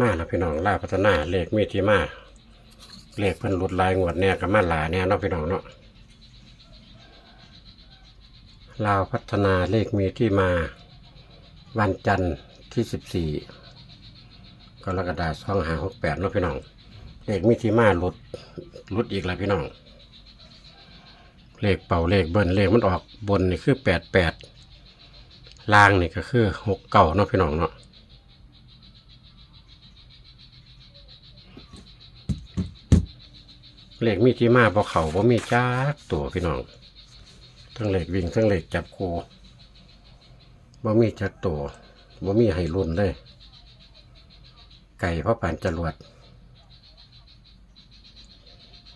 มาแล้วพี่น้องล่าวพัฒนาเลขมีที่มาเลขเพิ่นหลุดลายงวดเนี่ยกับมาหลาเนี่ยเนาะพี่น้องเนาะลาวพัฒนาเลขมีที่มา วันจันทร์ที่สิบสี่กรกฎาคมสองห้าหกแปดเนาะพี่น้องเลขมีที่มาหลุดหลุดอีกแล้วพี่น้องเลขเป่าเลขเบิ้ลเลขมันออกบนนี่คือแปดแปดล่างนี่ก็คือหกเก่าเนาะพี่น้องเนาะ เหล็กมีที่มาพอเขาบ่มีจักตัวพี่น้อง ทั้งเหล็กวิ่งทั้งเหล็กจับโคบ่มีจักตัวบ่มีให้รุ่นเลย ไก่พ่อปานจรวด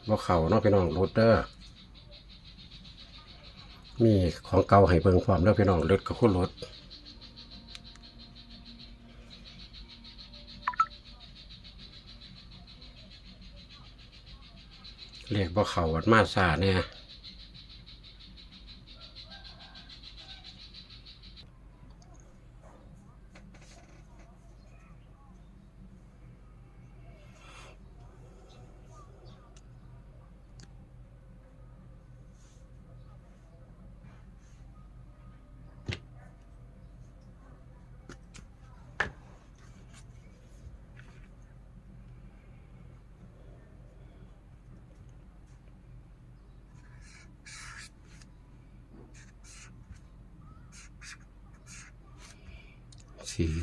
บ่เขาเนาะพี่น้องรถเด้อมีของเก่าให้เบิ่งความเด้อพี่น้องรถกับคู่รถ เรียกบ่เขาวัดมาซาเนี่ย สี่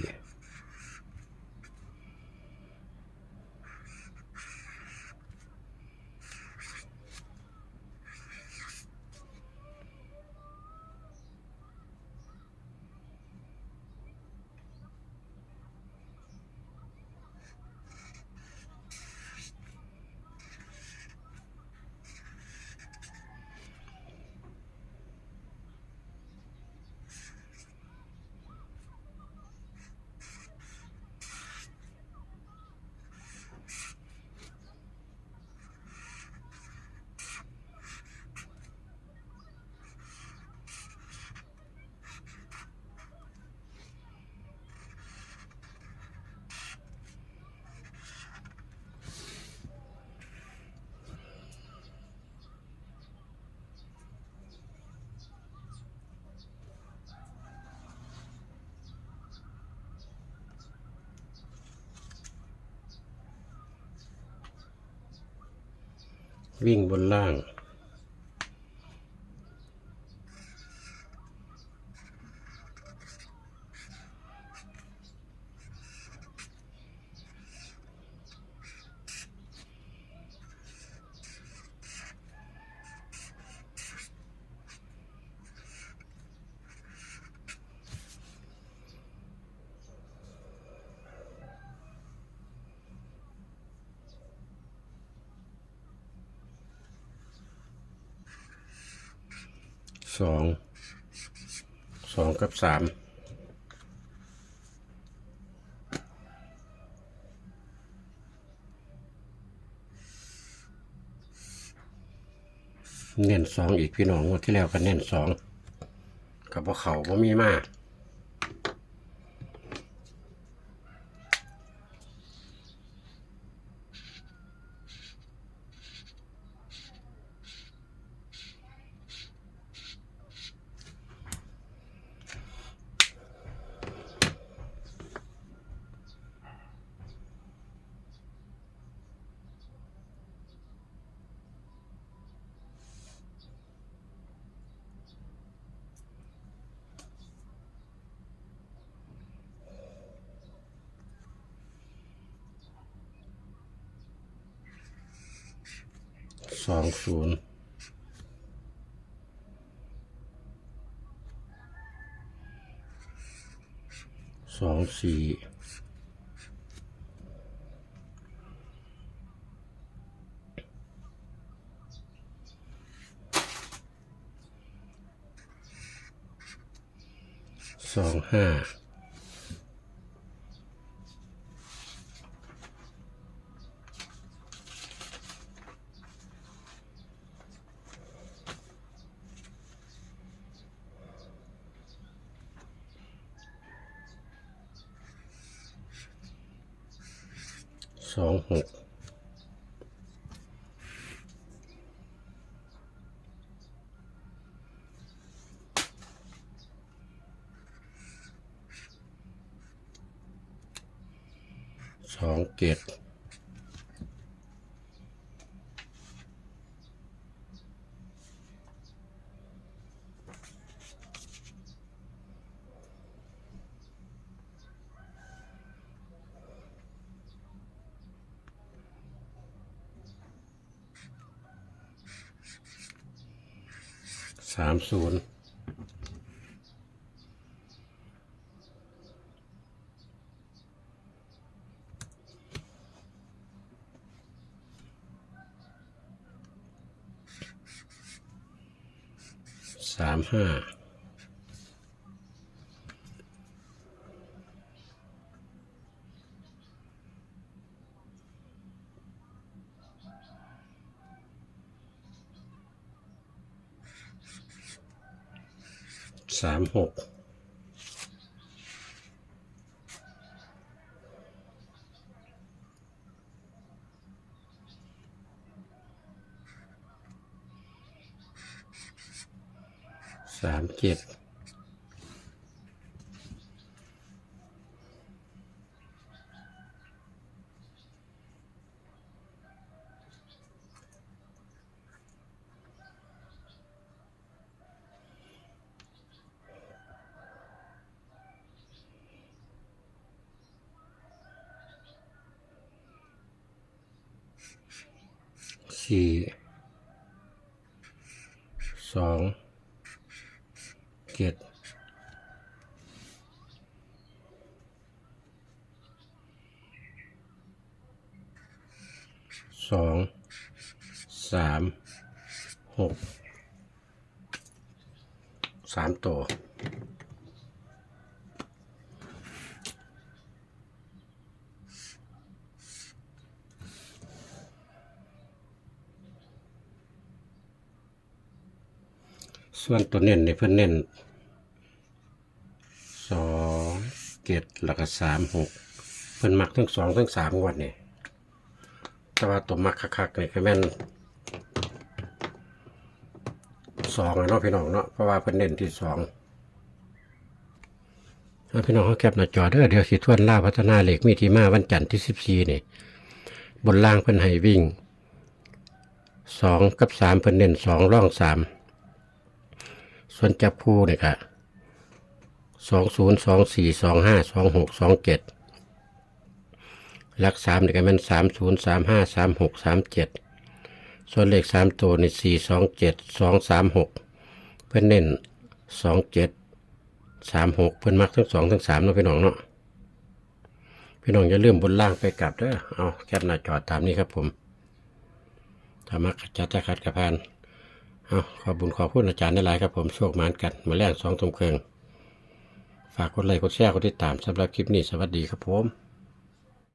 วิ่งบนล่าง สองสองกับสามเน้นสองอีกพี่น้องวันที่แล้วก็เน้นสองกับพวกเขาก็มีมาก สองศูนย์สองสี่สองห้า สองหกสองเจ็ด สามศูนย์สามห้า สามหกสามเจ็ด สี่สองเจ็ดสองสามหกสามตัว ส่วนตัวเน้นในเพื่อนเน้นสองเจ็ดแล้วก็สามหกเพื่อนมักทั้งสองทั้งสามวันนี่แต่ว่าตัวมักคักๆนี่คือแม่นสองอะเนาะพี่น้องเนาะเพราะว่าเพื่อนเน้นที่สองเอาพี่น้องเขาแคปหน้าจอเด้อเดี๋ยวสิทวนล่าพัฒนาเหล็กมีที่มาวันจันทร์ที่สิบสี่นี่บนล่างเพิ่อนให้วิ่งสองกับสามเพิ่อนเน้นสองร่องสาม ส่วนจับคู่เนี่ยค่ะสองศูนย์สองสี่สองห้าสองหกสองเจ็ดหลักสามเนี่ยก็เป็นสามศูนย์สามห้าสามหกสามเจ็ดส่วนเลขสามตัวในสี่สองเจ็ดสองสามหกเพื่อนเน้นสองเจ็ดสามหกเพื่อนมักทั้งสองทั้งสามเนาะพี่น้องเนาะพี่น้องอย่าลืมบนล่างไปกลับเด้อเอาแคปหน้าจอตามนี้ครับผมถ้ามักจัดจะคัดกระพาน เอาขอบุญขอพูดอาจารย์ได้หลายครับผมโชคหมานกันมาแรกสองตรงเครึ่งฝากกดไลค์กดแชร์กดติดตามสำหรับคลิปนี้สวัสดีครับผม